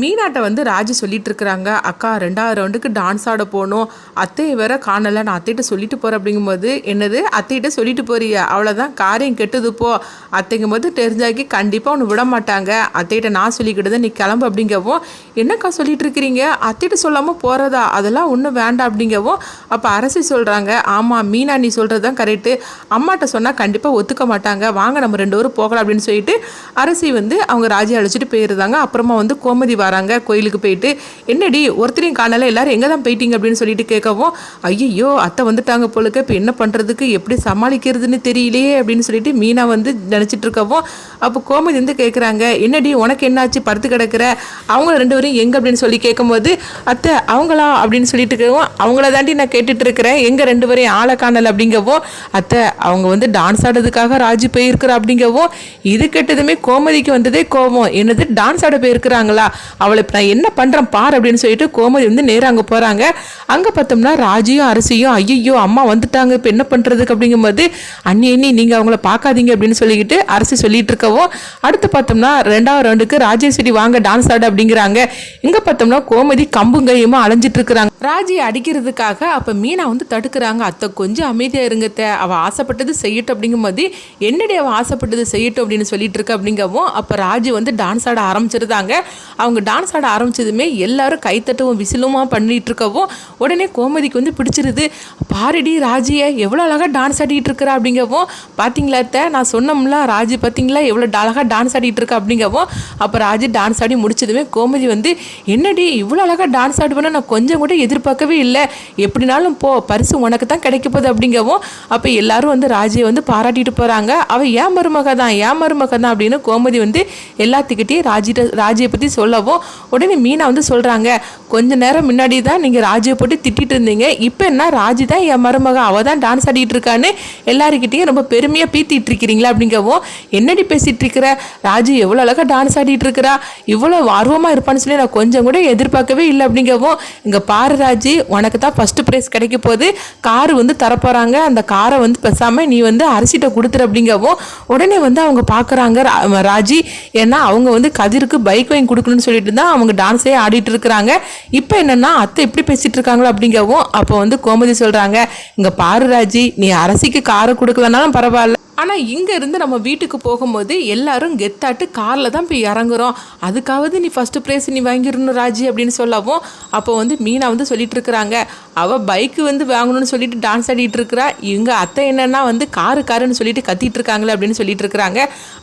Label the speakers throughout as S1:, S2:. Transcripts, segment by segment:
S1: மீனாட்ட வந்து ராஜி சொல்லிட்டு இருக்கிறாங்க அக்கா ரெண்டாவது ரவுண்டுக்கு டான்ஸ் ஆட போகணும் அத்தையை வேற காணலை. நான் அத்தைகிட்ட சொல்லிட்டு போகிறேன் அப்படிங்கும்போது என்னது? அத்தைகிட்ட சொல்லிட்டு போறியா. அவ்வளோதான் காரியம் கெட்டது போ. அத்தைங்கும் போது தெரிஞ்சாக்கி கண்டிப்பாக ஒன்று விட மாட்டாங்க. அத்தைகிட்ட நான் சொல்லிக்கிட்டு நீ கிளம்பு அப்படிங்கவும் என்னக்கா சொல்லிட்டு இருக்கிறீங்க அத்தைகிட்ட சொல்லாமல் போகிறதா அதெல்லாம் ஒன்றும் வேண்டாம் அப்படிங்கவும் அப்போ அரசி சொல்கிறாங்க ஆமாம் மீனா நீ சொல்கிறது தான் கரெக்டு அம்மாட்ட சொன்னால் கண்டிப்பாக ஒத்துக்க மாட்டாங்க. வாங்க நம்ம ரெண்டு பேரும் போகலாம் அப்படின்னு சொல்லிட்டு அரசி வந்து அவங்க ராஜி அழைச்சிட்டு போயிருந்தாங்க. அப்புறமா வந்து கோமதி வராங்க கோயிலுக்கு போயிட்டு என்னடி ஒருத்தரையும் காணல எல்லாரும் எங்கே தான் போயிட்டீங்க? அப்படின்னு சொல்லிட்டு கேட்கவும் ஐயோ அத்தை வந்துட்டாங்க போலுக்கு இப்போ என்ன பண்ணுறதுக்கு எப்படி சமாளிக்கிறதுன்னு தெரியலையே அப்படின்னு சொல்லிட்டு மீனா வந்து நினச்சிட்டு இருக்கவும் அப்போ கோமதி வந்து கேட்குறாங்க என்னடி உனக்கு என்னாச்சு? படுத்து கிடக்குற? அவங்க ரெண்டு பேரும் எங்கே? அப்படின்னு சொல்லி கேட்கும்போது அத்தை அவங்களா? அப்படின்னு சொல்லிட்டு இருக்கவும் அவங்கள தாண்டி நான் கேட்டுட்டு இருக்கிறேன் எங்கே ரெண்டு பேரையும் ஆளை காணல? அப்படிங்கவும் அத்தை அவங்க வந்து டான்ஸ் ஆடுறதுக்காக ராஜி போயிருக்கிறா அப்படிங்கவும் இது கெட்டதுமே கோமதிக்கு வந்ததே கோபம் என்னது டான்ஸ் ஆட போயிருக்கிறாங்களா? அவளை இப்போ நான் என்ன பண்ணுறேன் பார் அப்படின்னு சொல்லிட்டு கோமதி வந்து நேராக அங்கே போகிறாங்க அங்கே பார்த்தோம்னா ராஜியும் அரசியும் ஐயோ அம்மா வந்துட்டாங்க. இப்போ என்ன பண்ணுறதுக்கு அப்படிங்கும்போது அண்ணி அண்ணி நீங்கள் அவங்கள பார்க்காதீங்க அப்படின்னு சொல்லிக்கிட்டு அரசி சொல்லிட்டு இருக்கவும் அடுத்து பார்த்தோம்னா ரெண்டாவது ரவுண்டுக்கு ராஜேஸ்வரி வாங்க டான்ஸ் ஆட அப்படிங்கிறாங்க. இங்கே பார்த்தோம்னா கோமதி கம்பும் கையுமா அலைஞ்சிட்டு இருக்கிறாங்க. ராஜியை அடிக்கிறதுக்காக அப்போ மீனா வந்து தடுக்கிறாங்க. அத்தை கொஞ்சம் அமைதியாக இருங்கத்த. அவள் ஆசைப்பட்டது செய்யட்டும் அப்படிங்கும்போது என்னடி அவள் ஆசைப்பட்டது செய்யட்டும் அப்படின்னு சொல்லிட்டு இருக்க அப்படிங்கவும் அப்போ ராஜி வந்து டான்ஸ் ஆட ஆரம்பிச்சிருந்தாங்க. அவங்க டான்ஸ் ஆட ஆரம்பிச்சதுமே எல்லாரும் கைத்தட்டவும் விசிலுமா பண்ணிகிட்டு இருக்கவும் உடனே கோமதிக்கு வந்து பிடிச்சிருது. பாருடி ராஜியை எவ்வளோ அழகாக டான்ஸ் ஆடிட்டு இருக்கிறா அப்படிங்கவும் பார்த்தீங்களா அத்தை? நான் சொன்னோம்ல ராஜி பார்த்தீங்களா எவ்வளோ அழகாக டான்ஸ் ஆடிட்டு இருக்கா அப்படிங்கவும் அப்போ ராஜி டான்ஸ் ஆடி முடிச்சதுமே கோமதி வந்து என்னடி இவ்வளோ அழகாக டான்ஸ் ஆடுவேன்னு நான் கொஞ்சம் கூட எதிர்பார்க்கவே இல்லை. எப்படினாலும் போ பரிசு உனக்கு தான் கிடைக்க போகுது அப்படிங்கவும் அப்போ எல்லாரும் வந்து ராஜியை வந்து பாராட்டிட்டு போகிறாங்க அவள் ஏன் மருமக தான் ஏன் மருமக தான் அப்படின்னு கோமதி வந்து எல்லாத்துக்கிட்டேயும் ராஜிட்ட ராஜியை பற்றி சொல்லவும் உடனே மீனா வந்து சொல்கிறாங்க கொஞ்ச நேரம் முன்னாடி தான் நீங்கள் ராஜியை போட்டு திட்டிகிட்டு இருந்தீங்க. இப்போ என்ன ராஜி தான் என் மருமக அவள் தான் டான்ஸ் ஆடிட்டு இருக்கான்னு எல்லாருக்கிட்டையும் ரொம்ப பெருமையாக பீத்திட்டு இருக்கிறீங்களா? அப்படிங்கவும் என்னடி பேசிகிட்டு இருக்கிற? ராஜி எவ்வளோ அழகாக டான்ஸ் ஆடிட்டு இருக்கிறா. இவ்வளோ ஆர்வமாக இருப்பான்னு சொல்லி நான் கொஞ்சம் கூட எதிர்பார்க்கவே இல்லை. அப்படிங்கவும் இங்கே பாரு ராஜி உனக்கு தான் ஃபஸ்ட்டு ப்ரைஸ் கிடைக்க போது கார் வந்து தரப்போகிறாங்க அந்த காரை வந்து பேசாமல் நீ வந்து அரிசிட்ட கொடுத்துரு. அப்படிங்கவும் உடனே வந்து அவங்க பார்க்குறாங்க ராஜி ஏன்னா அவங்க வந்து கதிருக்கு பைக் வாங்கி கொடுக்கணும்னு சொல்லிட்டு தான் அவங்க டான்ஸே ஆடிட்டு இருக்கிறாங்க. இப்போ என்னன்னா அத்தை எப்படி பேசிட்டு இருக்காங்களோ அப்படிங்கவும் அப்போ வந்து கோமதி சொல்கிறாங்க இங்கே பாரு ராஜி நீ அரசிக்கு காரை கொடுக்கலனாலும் பரவாயில்ல. ஆனால் இங்கே இருந்து நம்ம வீட்டுக்கு போகும்போது எல்லாரும் கெத்தாட்டு காரில் தான் போய் இறங்குறோம். அதுக்காவது நீ ஃபஸ்ட்டு ப்ரைஸ் நீ வாங்கிடணும் ராஜி அப்படின்னு சொல்லவும் அப்போ வந்து மீனா வந்து சொல்லிட்டு இருக்கிறாங்க. அவள் பைக்கு வந்து வாங்கணும்னு சொல்லிட்டு டான்ஸ் ஆடிட்டு இருக்கிறா. இவங்க அத்தை என்னன்னா வந்து காரு காருன்னு சொல்லிட்டு கத்திட்டு இருக்காங்களே அப்படின்னு சொல்லிட்டு இருக்கிறாங்க.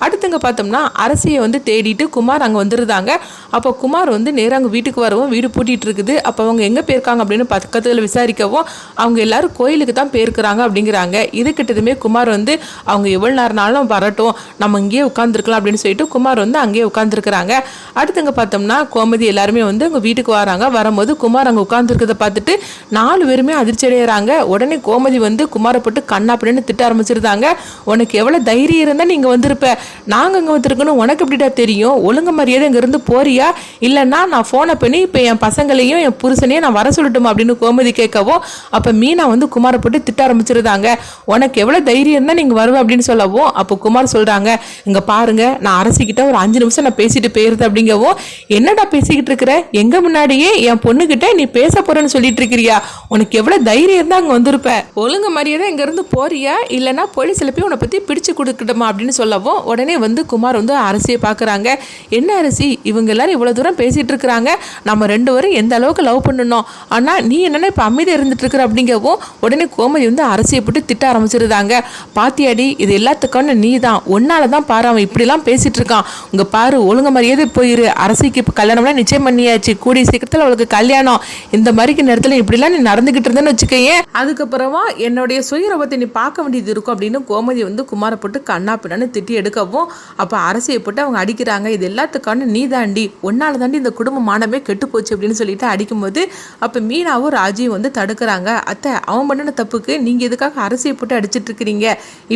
S1: அடுத்துங்க பார்த்தோம்னா அரசியை வந்து தேடிட்டு குமார் அங்கே வந்துருந்தாங்க. அப்போ குமார் வந்து நேராக அங்கே வீட்டுக்கு வரவும் வீடு பூட்டிகிட்டு இருக்குது. அப்போ அவங்க எங்கே போயிருக்காங்க அப்படின்னு பக்கத்தில் விசாரிக்கவும் அவங்க எல்லாரும் கோயிலுக்கு தான் போயிருக்கிறாங்க அப்படிங்கிறாங்க. இது கிட்டதுமே குமார் வந்து அவங்க எவ்வளோ நேரம்னாலும் வரட்டும் நம்ம இங்கேயே உட்காந்துருக்கலாம் அப்படின்னு சொல்லிட்டு குமார் வந்து அங்கேயே உட்காந்துருக்குறாங்க அடுத்துங்க பார்த்தோம்னா கோமதி எல்லாருமே வந்து அவங்க வீட்டுக்கு வராங்க. வரும்போது குமார் அங்கே உட்காந்துருக்கிறத பார்த்துட்டு நாலு பேருமே அதிர்ச்சி அடைகிறாங்க உடனே கோமதி வந்து குமாரை போட்டு கண்ணா அப்படின்னு திட்ட ஆரம்பிச்சிருந்தாங்க. உனக்கு எவ்வளோ தைரியம் இருந்தால் நீங்கள் வந்திருப்ப. நாங்கள் அங்கே வந்திருக்கணும். உனக்கு எப்படிடா தெரியும்? ஒழுங்கு மரியாதை இங்கேருந்து போறியா? இல்லைன்னா நான் ஃபோனை பண்ணி இப்போ என் பசங்களையும் என் புருஷனையும் நான் வர சொல்லட்டுமா அப்படின்னு கோமதி கேட்கவும் அப்போ மீனா வந்து குமாரை போட்டு திட்ட ஆரம்பிச்சிருந்தாங்க. உனக்கு எவ்வளோ தைரியம் இருந்தால் நீங்கள் வருவேன் அப்படின்னு சொல்லவும் அப்போ குமார் சொல்கிறாங்க இங்கே பாருங்க நான் அரசிக்கிட்ட ஒரு அஞ்சு நிமிஷம் நான் பேசிட்டு போயிருது அப்படிங்கவும் என்னடா பேசிக்கிட்டு இருக்கிற? எங்க முன்னாடியே என் பொண்ணுகிட்ட நீ பேச போறேன்னு சொல்லிட்டு இருக்கிறியா? உனக்கு எவ்வளவு தைரியம் இருந்தா அங்க வந்திருப்ப? ஒழுங்கு மரியாதை இங்க இருந்து போறியா? இல்லைன்னா போலீஸில் போய் உன்னை பத்தி பிடிச்சு கொடுக்கட்டுமா? அப்படின்னு சொல்லவும் உடனே வந்து குமார் வந்து அரசியை பார்க்குறாங்க என்ன அரசி? இவங்க எல்லாரும் இவ்வளவு தூரம் பேசிட்டு இருக்கிறாங்க. நம்ம ரெண்டு பேரும் எந்த அளவுக்கு லவ் பண்ணணும்? ஆனா நீ என்னன்னா இப்போ அமைதியாக இருந்துட்டு இருக்கிற? அப்படிங்கவும் உடனே கோமதி வந்து அரசியை போட்டு திட்ட ஆரம்பிச்சிருந்தாங்க. பாத்தியாடி இது எல்லாத்துக்கான நீ தான் ஒன்னால தான் பாரு அவன் இப்படிலாம் பேசிட்டு இருக்கான். உங்க பாரு ஒழுங்கு மரியாதை போயிரு. அரசிக்கு இப்போ கல்யாணம்லாம் நிச்சயம் பண்ணியாச்சு. கூடிய சீக்கிரத்தில் அவளுக்கு கல்யாணம். இந்த மாதிரிக்கு நேரத்தில் இப்படிலாம் நீ நடந்துகிட்டு இருந்தேன்னு வச்சுக்கேன் அதுக்கப்புறமா என்னுடைய சுயரூபத்தை நீ பார்க்க வேண்டியது இருக்கும் அப்படின்னு கோமதி வந்து குமாரை போட்டு கண்ணா பின்னான்னு திட்டி எடுக்கவும் அப்போ அரசியை போட்டு அவங்க அடிக்கிறாங்க. இது எல்லாத்துக்கான நீ தாண்டி ஒன்னால தாண்டி இந்த குடும்ப மானமே கெட்டு போச்சு அப்படின்னு சொல்லிட்டு அடிக்கும்போது அப்போ மீனாவும் ராஜியும் வந்து தடுக்கிறாங்க. அத்தை அவன் பண்ணின தப்புக்கு நீங்கள் எதுக்காக அரசியை போட்டு அடிச்சிட்டு இருக்கிறீங்க?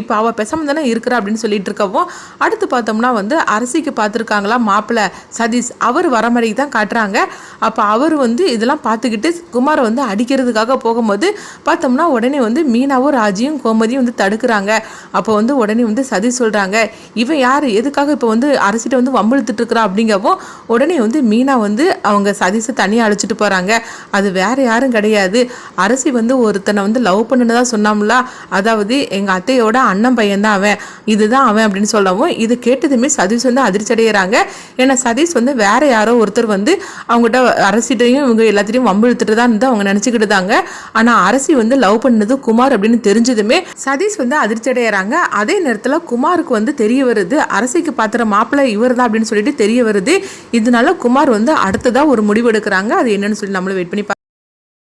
S1: இப்போ அவ அவள் பெசாமல் தானே இருக்கிறா அப்படின்னு சொல்லிட்டு இருக்கவும் அடுத்து பார்த்தோம்னா வந்து அரசிக்கு பார்த்துருக்காங்களா மாப்பிள்ளை சதீஷ். அவர் வர மாதிரி தான் காட்டுறாங்க. அப்போ அவர் வந்து இதெல்லாம் பார்த்துக்கிட்டு குமாரை வந்து அடிக்கிறதுக்காக போகும்போது பார்த்தோம்னா உடனே வந்து மீனாவும் ராஜியும் கோமதியும் வந்து தடுக்கிறாங்க. அப்போ வந்து உடனே வந்து சதீஷ் சொல்கிறாங்க இவன் யார்? எதுக்காக இப்போ வந்து அரசிட்ட வந்து வம்பிழுத்துட்டு இருக்கிறா? அப்படிங்கவும் உடனே வந்து மீனா வந்து அவங்க சதீஷை தனியாக அழைச்சிட்டு போகிறாங்க அது வேற யாரும் கிடையாது. அரசி வந்து ஒருத்தனை வந்து லவ் பண்ணுனதா சொன்னாம்ல அதாவது எங்கள் அத்தையோட அண்ணன் பையன் தான் அவன். இதுதான் அவன் அப்படின்னு சொல்லவும் இது கேட்டதுமே சதீஷ் வந்து அதிர்ச்சி அடைகிறாங்க ஏன்னா சதீஷ் வந்து வேற யாரோ ஒருத்தர் வந்து அவங்ககிட்ட அரசிட்டையும் இவங்க எல்லாத்தையும் வம்பிழுத்துட்டு தான் இருந்து அவங்க நினச்சிக்கிட்டு தாங்க ஆனால் அரசி வந்து லவ் பண்ணது குமார் அப்படின்னு தெரிஞ்சதுமே சதீஷ் வந்து அதிர்ச்சி அடைகிறாங்க அதே நேரத்தில் குமாருக்கு வந்து தெரிய வருது அரசிக்கு பார்த்துற மாப்பிள்ளை இவர் தான் அப்படின்னு சொல்லிட்டு தெரிய வருது. இதனால குமார் வந்து அடுத்ததாக ஒரு முடிவு எடுக்கிறாங்க. அது என்னன்னு சொல்லி நம்மளும் வெயிட் பண்ணி